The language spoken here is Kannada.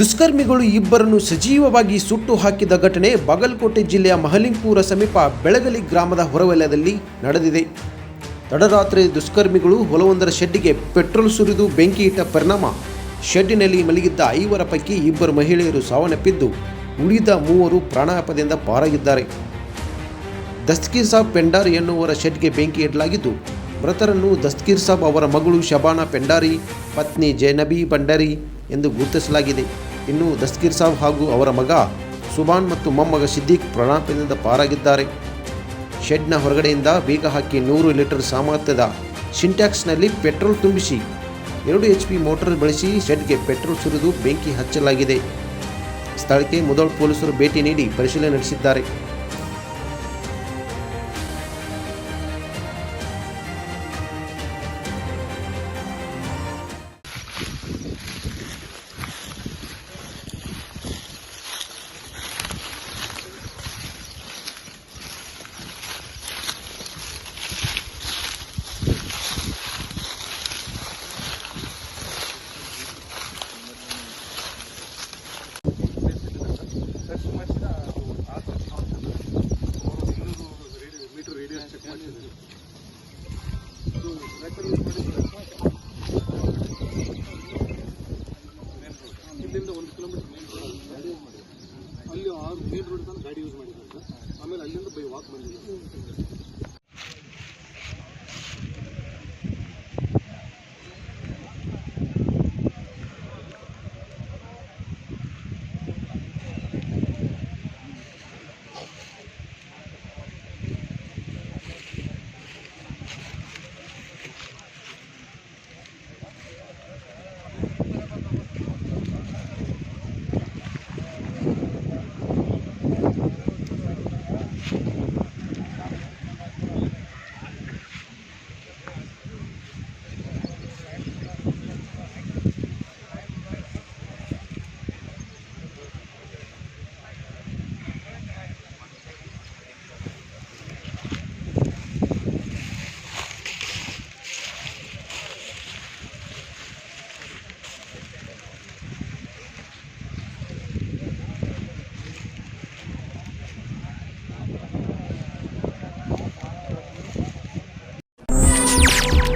ದುಷ್ಕರ್ಮಿಗಳು ಇಬ್ಬರನ್ನು ಸಜೀವವಾಗಿ ಸುಟ್ಟು ಹಾಕಿದ ಘಟನೆ ಬಾಗಲಕೋಟೆ ಜಿಲ್ಲೆಯ ಮಹಲಿಂಗ್ಪುರ ಸಮೀಪ ಬೆಳಗಲಿ ಗ್ರಾಮದ ಹೊರವಲಯದಲ್ಲಿ ನಡೆದಿದೆ. ತಡರಾತ್ರಿ ದುಷ್ಕರ್ಮಿಗಳು ಹೊಲವೊಂದರ ಶೆಡ್ಡಿಗೆ ಪೆಟ್ರೋಲ್ ಸುರಿದು ಬೆಂಕಿ ಇಟ್ಟ ಪರಿಣಾಮ. ಶೆಡ್ಡಿನಲ್ಲಿ ಮಲಗಿದ್ದ ಐವರ ಪೈಕಿ ಇಬ್ಬರು ಮಹಿಳೆಯರು ಸಾವನ್ನಪ್ಪಿದ್ದು, ಉಳಿದ ಮೂವರು ಪ್ರಾಣಾಪದಿಂದ ಪಾರಾಗಿದ್ದಾರೆ. ದಸ್ತಗೀರ್ ಸಾಬ್ ಪೆಂಡಾರಿ ಎನ್ನುವರ ಶೆಡ್ಗೆ ಬೆಂಕಿ ಇಡಲಾಗಿದ್ದು, ಮೃತರನ್ನು ದಸ್ತಗೀರ್ ಸಾಬ್ ಅವರ ಮಗಳು ಶಬಾನಾ ಪೆಂಡಾರಿ, ಪತ್ನಿ ಜೈನಬಿ ಭಂಡಾರಿ ಎಂದು ಗುರುತಿಸಲಾಗಿದೆ. ಇನ್ನು ದಸ್ತಗೀರ್ ಸಾಬ್ ಹಾಗೂ ಅವರ ಮಗ ಸುಬಾನ್ ಮತ್ತು ಮೊಮ್ಮಗ ಸಿದ್ದೀಕ್ ಪ್ರಾಣಾಪಾಯದಿಂದ ಪಾರಾಗಿದ್ದಾರೆ. ಶೆಡ್ನ ಹೊರಗಡೆಯಿಂದ ಬೀಗ ಹಾಕಿ ನೂರು ಲೀಟರ್ ಸಾಮರ್ಥ್ಯದ ಸಿಂಟ್ಯಾಕ್ಸ್ನಲ್ಲಿ ಪೆಟ್ರೋಲ್ ತುಂಬಿಸಿ ಎರಡು ಎಚ್ ಪಿ ಮೋಟರ್ ಬಳಸಿ ಶೆಡ್ಗೆ ಪೆಟ್ರೋಲ್ ಸುರಿದು ಬೆಂಕಿ ಹಚ್ಚಲಾಗಿದೆ. ಸ್ಥಳಕ್ಕೆ ಮುದೋಳ್ ಪೊಲೀಸರು ಭೇಟಿ ನೀಡಿ ಪರಿಶೀಲನೆ ನಡೆಸಿದ್ದಾರೆ. ಇಲ್ಲಿಂದ ಒಂದು ಕಿಲೋಮೀಟರ್ ಮೇನ್ ರೋಡ್ ಅಲ್ಲಿ ಆರು ಮೇನ್ ರೋಡ್ ತನಕ ಗಾಡಿ ಯೂಸ್ ಮಾಡಿದ್ದಾರೆ ಆಮೇಲೆ ಅಲ್ಲಿಂದ ಬೈ ವಾಕ್ ಬಂದಿದ್ದಾರೆ